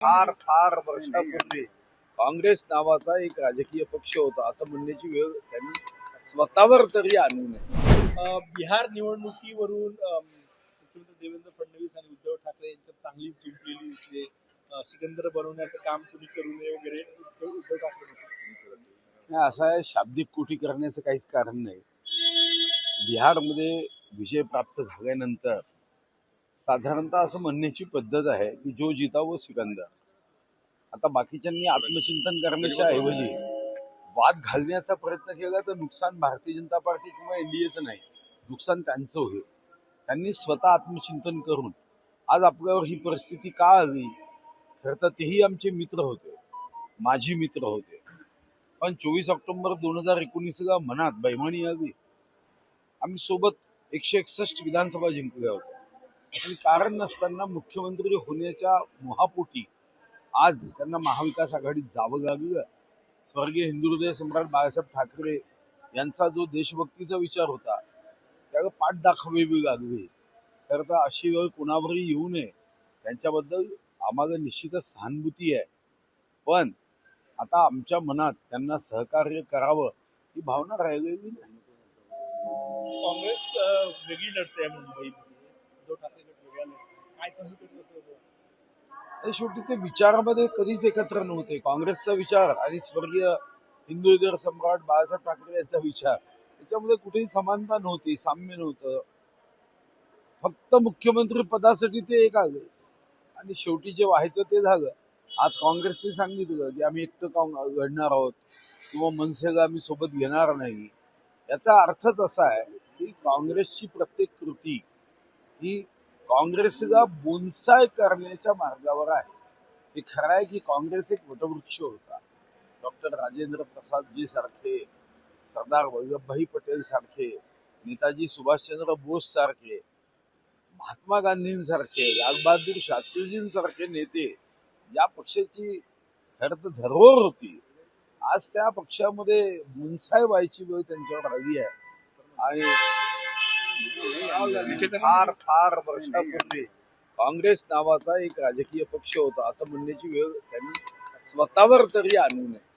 फार फार वर्षापूर्वी काँग्रेस नावाचा एक राजकीय पक्ष होता असं म्हणण्याची वेळ त्यांनी स्वतःवर तरी आणू नये बिहार निवडणुकीवरून मुख्यमंत्री देवेंद्र फडणवीस आणि उद्धव ठाकरे यांच्यात चांगली जिंकलेली दिसते अ, सिकंदर बनवण्याचं काम कुणी करू नये वगैरे उद्धव ठाकरे असं आहे शाब्दिक कोटी करण्याचं काहीच कारण नाही. बिहारमध्ये विजय प्राप्त झाल्यानंतर साधारणतः असं म्हणण्याची पद्धत आहे की जो जिता वो सिकंदर. आता बाकीच्यांनी आत्मचिंतन करण्याच्या ऐवजी वाद घालण्याचा प्रयत्न केला तर नुकसान भारतीय जनता पार्टी किंवा एनडीएचं नाही. नुकसान त्यांचं होईल. त्यांनी स्वतः आत्मचिंतन करून आज आपल्यावर ही परिस्थिती का आली? खरं तर तेही आमचे मित्र होते. माझी मित्र होते. पण चोवीस ऑक्टोबर दोन हजार एकोणीसला मनात बैमानी आली. आम्ही सोबत एकशे एकसष्ट विधानसभा जिंकल्या होत्या आणि कारण नसताना मुख्यमंत्री होण्याच्या मोहापोटी आज त्यांना महाविकास आघाडीत जावं लागलं. स्वर्गीय हिंदुहृदय सम्राट बाळासाहेब ठाकरे यांचा जो देशभक्तीचा विचार होता त्याला पाठ दाखवावी लागली. तर आता अशी वेळ कोणावरही येऊ नये. त्यांच्याबद्दल आम्हाला निश्चितच सहानुभूती आहे. पण आता आमच्या मनात त्यांना सहकार्य करावं ही भावना राहिलेली नाही. काँग्रेस वेगळी लढते आहे उद्धव ठाकरे गट काय समीकरण कसं होतं शेवटी ते विचारामध्ये कधीच एकत्र नव्हते. काँग्रेसचा विचार आणि स्वर्गीय हिंदू हृदय सम्राट बाळासाहेब ठाकरे यांचा विचार. त्याच्यामध्ये कुठेही समानता नव्हती साम्य नव्हतं. फक्त मुख्यमंत्री पदासाठी ते एक आले. आणि शेवटी जे व्हायचं ते झालं. आज काँग्रेसने सांगितलं की आम्ही एकटं काँग लढणार आहोत. किंवा मनसेला आम्ही सोबत घेणार नाही. याचा अर्थच असा आहे की काँग्रेसची प्रत्येक कृती ही काँग्रेसला बोनसाय करण्याच्या मार्गावर आहे. हे खरं आहे की काँग्रेस एक वटवृक्ष होता. डॉक्टर राजेंद्र प्रसादजी सारखे सरदार वल्लभभाई पटेल सारखे नेताजी सुभाषचंद्र बोस सारखे महात्मा गांधींसारखे लालबहादूर शास्त्रीजींसारखे नेते या पक्षाची खरं तर धरोहर होती. आज त्या पक्षामध्ये मुनसाय व्हायची वेळ त्यांच्यावर आली आहे. आणि फार फार वर्षापूर्वी काँग्रेस नावाचा एक राजकीय पक्ष होता. असं म्हणण्याची वेळ त्यांनी स्वतःवर तरी आणू नये